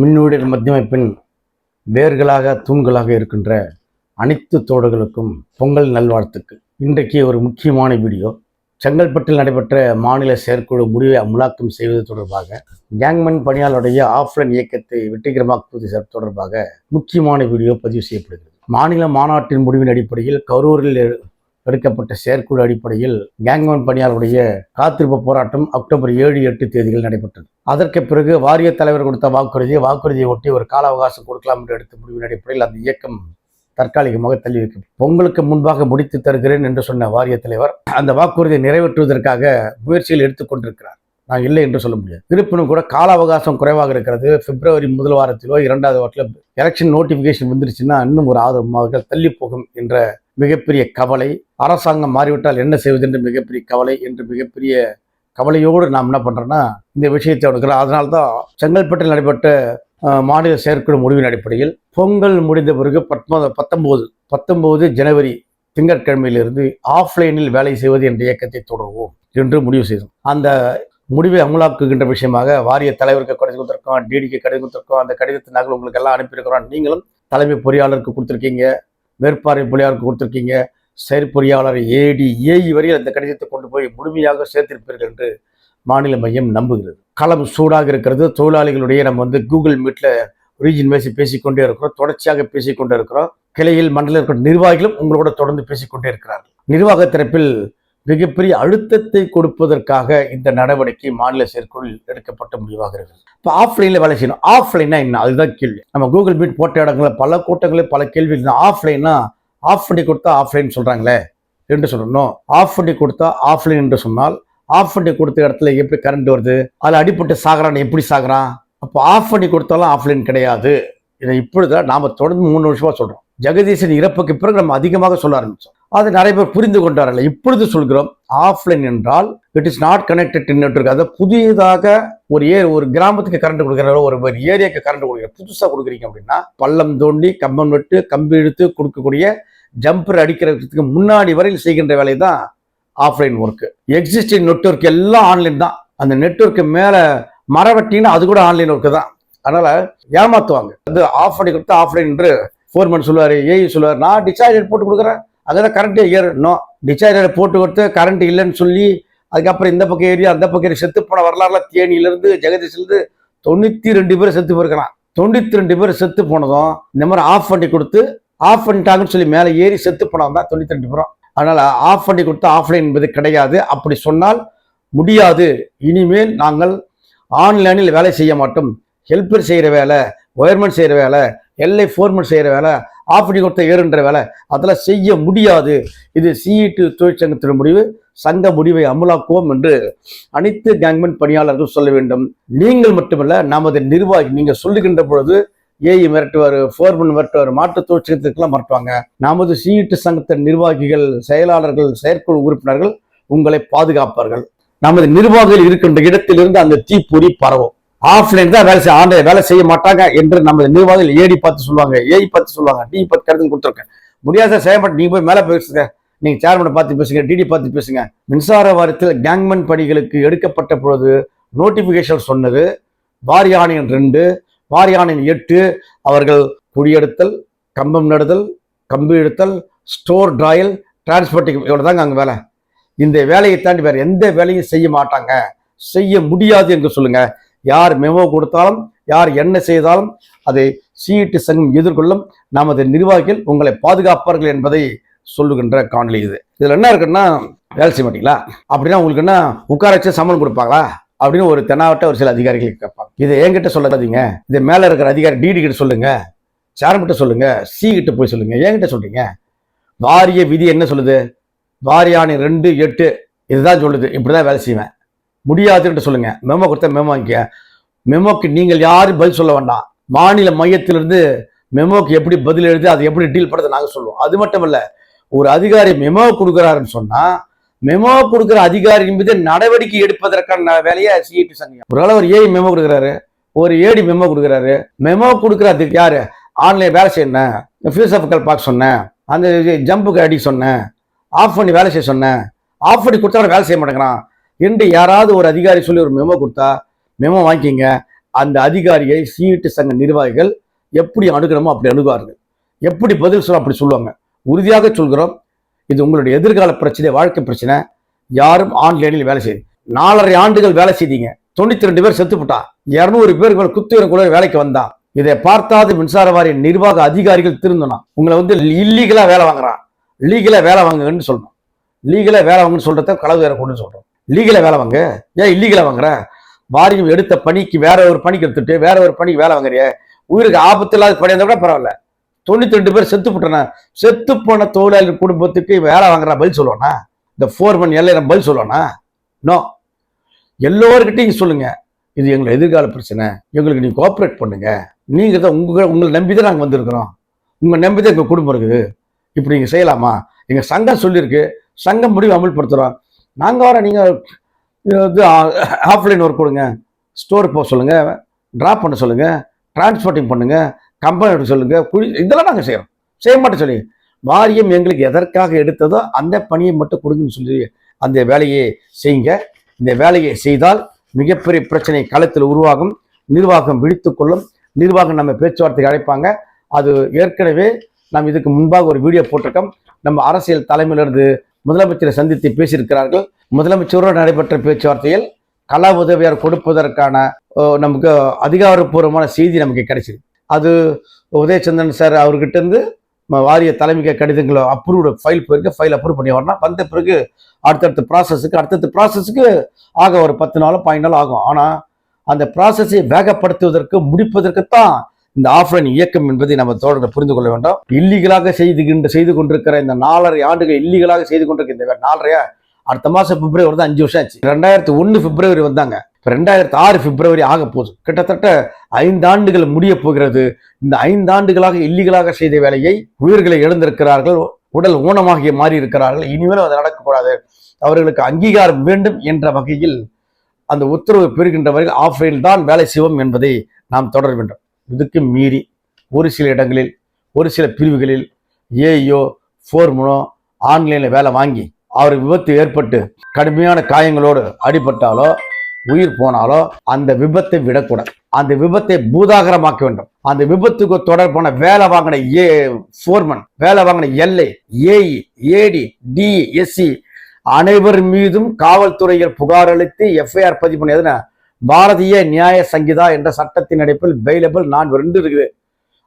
மின்னூடல் மத்தியமைப்பின் வேர்களாக தூண்களாக இருக்கின்ற அனைத்து தோடர்களுக்கும் பொங்கல் நல்வாழ்த்துக்கள். இன்றைக்கு ஒரு முக்கியமான வீடியோ. செங்கல்பட்டில் நடைபெற்ற மாநில செயற்குழு முடிவை அமுலாக்கம் செய்வது தொடர்பாக கேங்மன் பணியாளருடைய ஆஃப்லைன் இயக்கத்தை வெற்றிகரமாக்குவது தொடர்பாக முக்கியமான வீடியோ பதிவு செய்யப்படுகிறது. மாநில மாநாட்டின் முடிவின் அடிப்படையில் கரூரில் எடுக்கப்பட்ட செயற்குழு அடிப்படையில் கேங்மேன் பணியாளருடைய காத்திருப்பு போராட்டம் அக்டோபர் ஏழு எட்டு தேதிகள் நடைபெற்றது. அதற்கு பிறகு வாரிய தலைவர் கொடுத்த வாக்குறுதியை வாக்குறுதியை ஒட்டி ஒரு கால அவகாசம் கொடுக்கலாம் என்று எடுத்த முடிவின் அடிப்படையில் அந்த இயக்கம் தற்காலிகமாக தள்ளி வைக்கும் பொங்கலுக்கு முன்பாக முடித்து தருகிறேன் என்று சொன்ன வாரிய தலைவர் அந்த வாக்குறுதியை நிறைவேற்றுவதற்காக முயற்சியில் எடுத்துக்கொண்டிருக்கிறார் நான் இல்லை என்று சொல்ல முடியாது. இருப்பினும் கூட கால அவகாசம் குறைவாக இருக்கிறது. பிப்ரவரி முதல் வாரத்திலோ இரண்டாவது வாரத்தில் எலெக்ஷன் நோட்டிஃபிகேஷன் வந்துருச்சுன்னா இன்னும் ஒரு ஆதரவு மாதங்கள் தள்ளி போகும் என்ற மிகப்பெரிய கவலை. அரசாங்கம் மாறிவிட்டால் என்ன செய்வது என்று மிகப்பெரிய கவலை என்று மிகப்பெரிய கவலையோடு நாம் என்ன பண்ணுறோன்னா இந்த விஷயத்தை எடுக்கிறோம். அதனால தான் செங்கல்பட்டில் நடைபெற்ற மாநில செயற்குழு முடிவின் அடிப்படையில் பொங்கல் முடிந்த பிறகு பத்தொன்பது பத்தொம்போது பத்தொம்போது ஜனவரி திங்கட்கிழமையிலிருந்து ஆஃப்லைனில் வேலை செய்வது என்ற இயக்கத்தை தொடருவோம் என்று முடிவு செய்தோம். அந்த முடிவை அமலாக்குகின்ற விஷயமாக வாரிய தலைவருக்கு கடிதம் கொடுத்துருக்கோம் டிடிக்கு கடிதம் கொடுத்துருக்கோம். அந்த கடிதத்தை நாங்கள் உங்களுக்கு எல்லாம் அனுப்பியிருக்கிறோம். நீங்களும் தலைமை பொறியாளருக்கு கொடுத்துருக்கீங்க. மேற்பார்வை பொறியாளருக்கு கொடுத்துருக்கீங்க. செயற்பொறியாளர் ஏடி ஏஇ வரையில் அந்த கடிதத்தை கொண்டு போய் முழுமையாக சேர்த்திருப்பீர்கள் என்று மாநில மையம் நம்புகிறது. களம் சூடாக இருக்கிறது. தொழிலாளிகளுடைய நம்ம வந்து கூகுள் மீட்டில் ரீஜன் பேசி பேசிக்கொண்டே இருக்கிறோம். தொடர்ச்சியாக பேசிக்கொண்டே இருக்கிறோம். கிளையில் மண்டல இருக்கிற நிர்வாகிகளும் உங்களோட தொடர்ந்து பேசிக்கொண்டே இருக்கிறார்கள். நிர்வாக தரப்பில் மிகப்பெரிய அழுத்தத்தை கொடுப்பதற்காக இந்த நடவடிக்கை மாநில செயற்குழு எடுக்கப்பட்ட முடிவாக இருக்கிறது இப்போ ஆஃப்லைனில் வேலை செய்யணும். ஆஃப்லைனா என்ன? அதுதான் கேள்வி. நம்ம கூகுள் மீட் போட்ட இடங்களில் பல கூட்டங்களில் பல கேள்வி ஆஃப்லைனா ஆஃப் பண்ணி கொடுத்தா ஆஃப்லைன் சொல்கிறாங்களே என்று சொல்லணும். ஆஃப் பண்ணி கொடுத்தா ஆஃப்லைன் என்று சொன்னால் ஆஃப் பண்ணி கொடுத்த இடத்துல எப்படி கரண்ட் வருது? அதில் அடிப்பட்டு சாகுறான் எப்படி சாகுறான்? அப்போ ஆஃப் பண்ணி கொடுத்தாலும் ஆஃப்லைன் கிடையாது. இதை இப்பொழுது நாம் தொடர்ந்து மூணு வருஷமாக சொல்கிறோம் ஜெகதீசன் இறப்புக்கு பிறகு நம்ம அதிகமாக சொல்ல ஆரம்பிச்சோம். அது நிறைய பேர் புரிந்து கொண்டார்கள். இப்பொழுது சொல்கிறோம் ஆஃப்லைன் என்றால் it is not connected network அதாவது புதியதாக ஒரு ஏ ஒரு கிராமத்துக்கு கரண்ட் கொடுக்குறாரோ ஒரு ஒரு ஏரியாவுக்கு கரண்ட் கொடுக்குற புதுசாக கொடுக்குறீங்க அப்படின்னா பள்ளம் தோண்டி கம்பம் வெட்டு கம்பி இழுத்து கொடுக்கக்கூடிய ஜம்பர் அடிக்கிறதுக்கு முன்னாடி வரையில் செய்கின்ற வேலை தான் ஆஃப்லைன் ஒர்க்கு எக்ஸிஸ்டிங் நெட்ஒர்க் எல்லாம் ஆன்லைன் தான். அந்த நெட்வொர்க்கு மேலே மரவட்டிங்கன்னா அது கூட ஆன்லைன் ஒர்க்கு தான். அதனால ஏமாத்துவாங்க. அது ஆஃப் பண்ணி கொடுத்தா ஆஃப்லைன் என்று ஃபோர்மேன் சொல்லுவார் ஏஇ சொல்லுவார் நான் டிசார்ஜ் போட்டு கொடுக்குறேன். அங்கே கரண்ட்டு ஏறணும் டிசார்ஜ் போட்டு கொடுத்து கரண்ட் இல்லைன்னு சொல்லி அதுக்கப்புறம் இந்த பக்கம் ஏறி அந்த பக்கம் ஏறி செத்து போன வரலாறுல தேனியிலேருந்து ஜெகதீஷ்லேருந்து தொண்ணூற்றி ரெண்டு பேர் செத்து போயிருக்கிறான். தொண்ணூற்றி ரெண்டு பேர் செத்து போனதும் இந்த மாதிரி ஆஃப் பண்ணி கொடுத்து ஆஃப் பண்ணிட்டாங்கன்னு சொல்லி மேலே ஏறி செத்து போனவங்க தான் தொண்ணூற்றி ரெண்டு பேரும். அதனால் ஆஃப் பண்ணி கொடுத்து ஆஃப்லைன் என்பது கிடையாது. அப்படி சொன்னால் முடியாது. இனிமேல் நாங்கள் ஆன்லைனில் வேலை செய்ய மாட்டோம். ஹெல்ப்பர் செய்கிற வேலை ஒயர்மேன் செய்கிற வேலை எல்ஐ ஃபோர்மேன் செய்கிற வேலை ஆஃப் பண்ணி கொடுத்த ஏறுன்ற வேலை. அதெல்லாம் செய்ய முடியாது. இது சிஇடி தொழிற்சங்கத்தின் முடிவு சங்க முடிவை அமலாக்குவோம் என்று அனைத்து கேங்மெண்ட் பணியாளர்கள் சொல்ல வேண்டும். நீங்கள் மட்டுமல்ல நமது நிர்வாகி நீங்கள் சொல்லுகின்ற பொழுது ஏஐ மிரட்டுவார் ஃபோர்மன் மிரட்டுவார் மாற்றுத் தொழிற்சங்கத்துக்கெல்லாம் மிரட்டுவாங்க. நமது சிஇடி சங்கத்தின் நிர்வாகிகள் செயலாளர்கள் செயற்குழு உறுப்பினர்கள் உங்களை பாதுகாப்பார்கள். நமது நிர்வாகிகள் இருக்கின்ற இடத்திலிருந்து அந்த தீப்பொறி பரவும். ஆஃப்லைன் தான் வேலை செய்ய ஆன்லைன் வேலை செய்ய மாட்டாங்க என்று நமது நிர்வாகிகள் ஏடி பார்த்து சொல்லுவாங்க ஏடி பார்த்து சொல்லுவாங்க. டி பார்த்து கருத்து கொடுத்துருக்கேன் முடியாத செய்ய மாட்டேன் போய் மேலே பேசுங்க. நீங்கள் சேர்மனை பார்த்து பேசுங்க டிடி பார்த்து பேசுங்க. மின்சார வாரத்தில் கேங்மன் பணிகளுக்கு எடுக்கப்பட்ட பொழுது நோட்டிபிகேஷன் சொன்னது வாரியானின் ரெண்டு வாரியானின் எட்டு அவர்கள் குடியெடுத்தல் கம்பம் நடுதல் கம்பு இழுத்தல் ஸ்டோர் ட்ராயல் டிரான்ஸ்போர்ட்டிங் இவ்வளோ தாங்க அங்கே வேலை. இந்த வேலையை தாண்டி வேறு எந்த வேலையும் செய்ய மாட்டாங்க. செய்ய முடியாது என்று சொல்லுங்கள் யார் மெமோ கொடுத்தாலும் யார் என்ன செய்தாலும் அதை சிஇடி சங்கம் எதிர்கொள்ளும் நமது நிர்வாகிகள் உங்களை பாதுகாப்பார்கள் என்பதை சொல்லுகின்ற காணொலி இது. இதுல என்ன இருக்குன்னா வேலை செய்ய மாட்டீங்களா? அப்படின்னா உங்களுக்கு என்ன உட்கார வச்சு சம்பளம் கொடுப்பாங்களா? அப்படின்னு ஒரு தெனாவட்ட ஒரு சில அதிகாரிகள் கேட்பாங்க. இதை என்கிட்ட சொல்லாதீங்க. இது மேல இருக்கிற அதிகாரி டிடி கிட்ட சொல்லுங்க. சேர்மன்கிட்ட சொல்லுங்க. சி கிட்ட போய் சொல்லுங்க. என்கிட்ட சொல்றீங்க? வாரிய விதி என்ன சொல்லுது? வாரியானி ரெண்டு எட்டு இதுதான் சொல்லுது. இப்படிதான் வேலை செய்வேன். முடியாதுன்னு சொல்லுங்க. மெமோ கொடுத்தா மெமோ வாங்கிக்க. மெமோக்கு நீங்கள் யாரும் பதில் சொல்ல வேண்டாம். மாநில மையத்திலிருந்து மெமோக்கு எப்படி பதில் எழுதி அதை எப்படி டீல் பண்ணுறது நாங்கள் சொல்லுவோம். அது மட்டும் இல்லை ஒரு அதிகாரி மெமோ கொடுக்குறாருன்னு சொன்னால் மெமோ கொடுக்குற அதிகாரி மீது நடவடிக்கை எடுப்பதற்கான வேலையை சிஐபி சங்கம். ஒரு ஒரு ஏஐ மெமோ கொடுக்குறாரு. ஒரு ஏடி மெமோ கொடுக்குறாரு. மெமோ கொடுக்குற அதுக்கு யாரு? ஆன்லைன் வேலை செய்யணும் ஃபியூசபிக்கல் பார்க்க சொன்னேன். அந்த ஜம்புக்கு அடி சொன்னேன். ஆஃப் பண்ணி வேலை செய்ய சொன்னேன். ஆஃப் பண்ணி கொடுத்தா வேலை செய்ய மாட்டேங்கிறான். என்று யாராவது ஒரு அதிகாரி சொல்லி ஒரு மெமோ கொடுத்தா மெமோ வாங்கிக்கிங்க. அந்த அதிகாரியை சீட்டு சங்க நிர்வாகிகள் எப்படி அணுகணுமோ அப்படி அணுகுவார்கள். எப்படி பதில் சொல்ல அப்படி சொல்லுவாங்க. உறுதியாக சொல்கிறோம். இது உங்களுடைய எதிர்கால பிரச்சனை வாழ்க்கை பிரச்சனை. யாரும் ஆன்லைனில் வேலை செய்யுது நாலரை ஆண்டுகள் வேலை செய்தீங்க. தொண்ணூத்தி ரெண்டு பேர் செத்துப்பட்டா இரநூறு பேர் மேல குத்துயிரம் கூட வேலைக்கு வந்தா இதை பார்த்தாது மின்சார வாரிய நிர்வாக அதிகாரிகள் திருந்தனா. உங்களை வந்து இல்லீகலா வேலை வாங்குறான். லீகலா வேலை வாங்குங்கன்னு சொல்லணும் லீகலா வேலை வாங்குன்னு சொல்றத கலவு வேற கொண்டு சொல்றோம். லீகலாக வேலை வாங்க ஏன் இல்லீகலாக வாங்குற? வாரியம் எடுத்த பணிக்கு வேற ஒரு பணிக்கு எடுத்துட்டு வேற ஒரு பணிக்கு வேலை வாங்குறிய? உயிருக்கு ஆபத்து இல்லாத பணி இருந்தால் கூட பரவாயில்ல. தொண்ணூத்தி ரெண்டு பேர் செத்து போட்டன? செத்து போன தொழிலாளர் குடும்பத்துக்கு வேலை வாங்குறா பதில் சொல்லுவானா? இந்த ஃபோர் ஃபோர்மன் எல்லை பதில் சொல்லுவானா? நோ எல்லோருக்கிட்டையும் சொல்லுங்க. இது எங்களை எதிர்கால பிரச்சனை. எங்களுக்கு நீங்கள் கோஆப்ரேட் பண்ணுங்க. நீங்கள் தான் உங்கள் உங்களை நம்பி தான் நாங்கள் வந்திருக்கிறோம். உங்கள் நம்பி தான் குடும்பம் இருக்குது. இப்படி நீங்கள் செய்யலாமா? எங்கள் சங்கம் சொல்லியிருக்கு. சங்கம் முடிவு அமல்படுத்துகிறோம் நாங்கள் வர நீங்கள் இது ஆஃப்லைன் ஒர்க் கொடுங்க. ஸ்டோர் போக சொல்லுங்கள் ட்ராப் பண்ண சொல்லுங்கள் டிரான்ஸ்போர்ட்டிங் பண்ணுங்கள் கம்பெனி சொல்லுங்கள் குழி இதெல்லாம் நாங்கள் செய்கிறோம் செய்ய மாட்டோம் சொல்லி. வாரியம் எங்களுக்கு எதற்காக எடுத்ததோ அந்த பணியை மட்டும் கொடுங்கன்னு சொல்லி அந்த வேலையை செய்யுங்க. இந்த வேலையை செய்தால் மிகப்பெரிய பிரச்சனை களத்தில் உருவாகும். நிர்வாகம் விழித்துக் கொள்ளும். நிர்வாகம் நம்ம பேச்சுவார்த்தைக்கு அழைப்பாங்க. அது ஏற்கனவே நாம் இதுக்கு முன்பாக ஒரு வீடியோ போட்டிருக்கோம். நம்ம அரசியல் தலைமையிலிருந்து முதலமைச்சரை சந்தித்து பேசியிருக்கிறார்கள். முதலமைச்சரோடு நடைபெற்ற பேச்சுவார்த்தையில் கலா உதவியார் கொடுப்பதற்கான நமக்கு அதிகாரப்பூர்வமான செய்தி நமக்கு கிடைச்சிது. அது உதயச்சந்திரன் சார் அவர்கிட்ட இருந்து வாரிய தலைமைக்கு கடிதங்களை அப்ரூவ்டு ஃபைல் போயிருக்கு. ஃபைல் அப்ரூவ் பண்ணி வரணும் வந்த பிறகு அடுத்தடுத்த ப்ராசஸுக்கு அடுத்தடுத்த ப்ராசஸுக்கு ஆக ஒரு பத்து நாளும் பதினஞ்சு ஆகும். ஆனால் அந்த ப்ராசஸை வேகப்படுத்துவதற்கு முடிப்பதற்கு தான் இந்த ஆஃப்லைன் இயக்கம் என்பதை நம்ம தொடர்ந்து புரிந்து கொள்ள வேண்டும். இல்லீகலாக செய்துகின்ற செய்து கொண்டிருக்கிற இந்த நாலரை ஆண்டுகள் இல்லீகலாக செய்து கொண்டிருக்கிற இந்த நாலரையா? அடுத்த மாசம் பிப்ரவரி வந்து அஞ்சு வருஷம் ஆச்சு. ரெண்டாயிரத்தி ஒன்று பிப்ரவரி வந்தாங்க. இப்போ ரெண்டாயிரத்தி ஆறு பிப்ரவரி ஆக போகுது. கிட்டத்தட்ட ஐந்து ஆண்டுகள் முடிய போகிறது. இந்த ஐந்து ஆண்டுகளாக இல்லீகலாக செய்த வேலையை உயிர்களை இழந்திருக்கிறார்கள் உடல் ஊனமாகிய மாறி இருக்கிறார்கள் இனிமேலும் அது நடக்கக்கூடாது. அவர்களுக்கு அங்கீகாரம் வேண்டும் என்ற வகையில் அந்த உத்தரவு பெறுகின்ற வரையில் ஆஃப்லைன் தான் வேலை செய்வோம் என்பதை நாம் தொடர வேண்டும். இதுக்கு மீறி ஒரு சில இடங்களில் ஒரு சில பிரிவுகளில் ஏஐயோ ஃபோர்மனோ ஆன்லைனில் வேலை வாங்கி அவர் விபத்து ஏற்பட்டு கடுமையான காயங்களோடு அடிபட்டாலோ உயிர் போனாலோ அந்த விபத்தை விடக்கூடாது. அந்த விபத்தை பூதாகரமாக்க வேண்டும். அந்த விபத்துக்கு தொடர்பான வேலை வாங்கின ஏ ஃபோர்மன் வேலை வாங்கின LI AE AD D SC அனைவர் மீதும் காவல்துறையில் புகார் அளித்து எஃப்ஐஆர் பதிவு பண்ணி எதுனா பாரதிய நியாய சங்கீதா என்ற சட்டத்தின் அடிப்பில் பெயிலபிள் நான் ரெண்டு இருக்குது.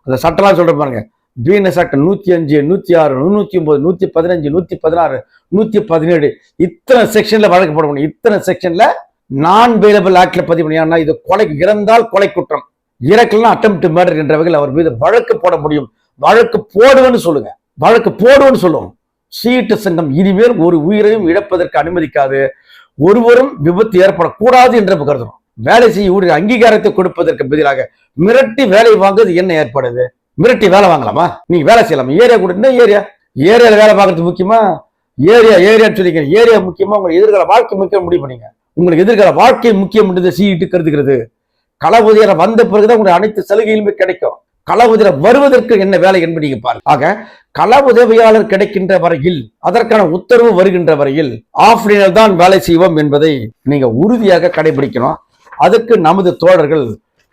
அந்த சட்டம்லாம் சொல்ற பாருங்க. பிஎன்எஸ் ஆக்ட் நூத்தி அஞ்சு நூத்தி ஆறு நூத்தி ஒன்பது நூத்தி பதினஞ்சு நூத்தி பதினாறு நூத்தி பதினேழு இத்தனை செக்ஷன்ல வழக்கு போட முடியும். இத்தனை செக்ஷன்ல நான் பெயிலபிள் ஆக்ட்ல பதிவு பண்ணி இது கொலைக்கு இறந்தால் கொலை குற்றம். இறக்கலாம் அட்டம் மேடர் என்ற வகையில் அவர் மீது வழக்கு போட முடியும். வழக்கு போடுவேன்னு சொல்லுங்க. வழக்கு போடுவேன்னு சொல்லுவோம். சீட்டு சங்கம் இனிமேல் ஒரு உயிரையும் இழப்பதற்கு அனுமதிக்காது. ஒருவரும் விபத்து ஏற்படக்கூடாது என்று கருதுறோம். வேலை செய்ய ஊழியர் அங்கீகாரத்தை கொடுப்பதற்கு பதிலாக மிரட்டி வேலை வாங்குறது என்ன ஏற்பாடு மிரட்டி வேலை வாங்கலாமா? நீங்க வேலை செய்யலாமா? ஏரியா கொடுத்தா ஏரியா? ஏரியால வேலை பார்க்கறது முக்கியமா? ஏரியா ஏரியான்னு சொல்லிங்க ஏரியா முக்கியமா? உங்களுக்கு எதிர்கால வாழ்க்கை முக்கியம் முடிவு பண்ணீங்க. உங்களுக்கு எதிர்கால வாழ்க்கை முக்கியம் சீட்டு கருதுகிறது. களவுதியர வந்த பிறகுதான் உங்களுக்கு அனைத்து சலுகைகளுமே கிடைக்கும். களவுதிர வருவதற்கு என்ன வேலை என்பது நீங்க பாருங்க. ஆக கள உதவியாளர் கிடைக்கின்ற வரையில் அதற்கான உத்தரவு வருகின்ற வரையில் ஆஃப்லைனில் தான் வேலை செய்வோம் என்பதை நீங்க உறுதியாக கடைபிடிக்கணும். அதுக்கு நமது தோழர்கள்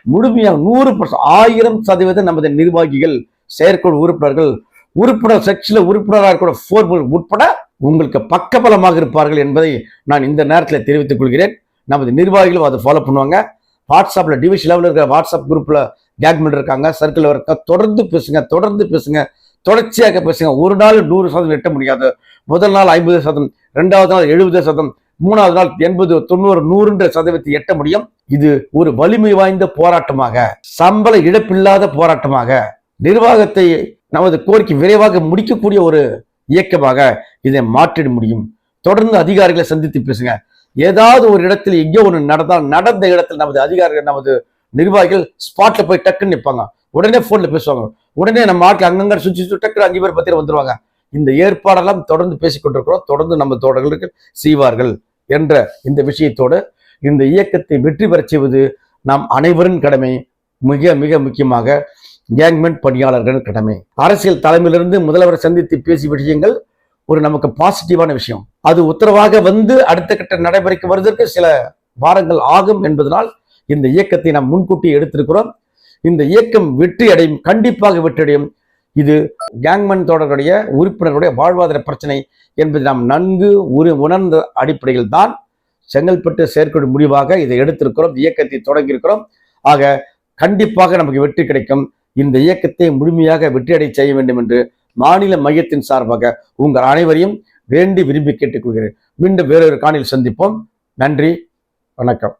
முழுமையாக நூறு ஆயிரம் சதவீதம் நமது நிர்வாகிகள் செயற்குழு உறுப்பினர்கள் உறுப்பினர் செக்ஷில் உறுப்பினராக கூட ஃபோர்மல் உட்பட உங்களுக்கு பக்கபலமாக இருப்பார்கள் என்பதை நான் இந்த நேரத்தில் தெரிவித்துக் கொள்கிறேன். நமது நிர்வாகிகளும் அதை ஃபாலோ பண்ணுவாங்க. வாட்ஸ்அப்பில் டிவிஷன் லெவலில் இருக்கிற வாட்ஸ்அப் குரூப்பில் கேக்மெண்ட் இருக்காங்க. சர்க்கிள் இருக்க தொடர்ந்து பேசுங்க தொடர்ந்து பேசுங்க தொடர்ச்சியாக பேசுங்க. ஒரு நாள் நூறு சதவீதம் எட்ட முடியாது. முதல் நாள் ஐம்பது சதம் ரெண்டாவது நாள் எழுபது சதம் மூணாவது நாள் எண்பது தொண்ணூறு நூறுன்ற சதவீதத்தை எட்ட முடியும். இது ஒரு வலிமை வாய்ந்த போராட்டமாக சம்பள இழப்பில்லாத போராட்டமாக நிர்வாகத்தை நமது கோரிக்கை விரைவாக முடிக்கக்கூடிய ஒரு இயக்கமாக இதை மாற்றிட முடியும். தொடர்ந்து அதிகாரிகளை சந்தித்து பேசுங்க. ஏதாவது ஒரு இடத்தில் எங்கேயோ ஒன்று நடந்தால் நடந்த இடத்தில் நமது அதிகாரிகள் நமது நிர்வாகிகள் ஸ்பாட்ல போய் டக்குன்னு நிற்பாங்க. உடனே போன்ல பேசுவாங்க. உடனே நம்ம ஆட்கள் அங்கங்க சுற்றி சுற்றி டக்குனு அஞ்சு பேர் பத்திரம் வந்துருவாங்க. இந்த ஏற்பாடெல்லாம் தொடர்ந்து பேசிக்கொண்டிருக்கிறோம். தொடர்ந்து நம்ம தோழர்களுக்கு செய்வார்கள் என்ற இந்த விஷயத்தோடு இந்த இயக்கத்தை வெற்றி பெறச் செய்வது நாம் அனைவரின் கடமை. மிக மிக முக்கியமாக கேங்மெண்ட் பணியாளர்கள் கடமை. அரசியல் தலைமையிலிருந்து முதல்வர் சந்தித்து பேசி விஷயங்கள் ஒரு நமக்கு பாசிட்டிவான விஷயம். அது உத்தரவாக வந்து அடுத்த கட்ட நடைமுறைக்கு வருவதற்கு சில வாரங்கள் ஆகும் என்பதனால் இந்த இயக்கத்தை நாம் முன்கூட்டி எடுத்திருக்கிறோம். இந்த இயக்கம் வெற்றி அடையும் கண்டிப்பாக வெற்றியடையும் இது கேங்மன் தொடர்களுடைய உறுப்பினர்களுடைய வாழ்வாதார பிரச்சனை என்பதை நாம் நன்கு உரு உணர்ந்த அடிப்படையில் தான் செங்கல்பட்டு செயற்குழு முடிவாக இதை எடுத்திருக்கிறோம் இயக்கத்தை தொடங்கியிருக்கிறோம். ஆக கண்டிப்பாக நமக்கு வெற்றி கிடைக்கும். இந்த இயக்கத்தை முழுமையாக வெற்றியடை செய்ய வேண்டும் என்று மாநில மையத்தின் சார்பாக உங்கள் அனைவரையும் வேண்டி விரும்பி கேட்டுக்கொள்கிறேன். மீண்டும் வேறொரு காணில் சந்திப்போம். நன்றி வணக்கம்.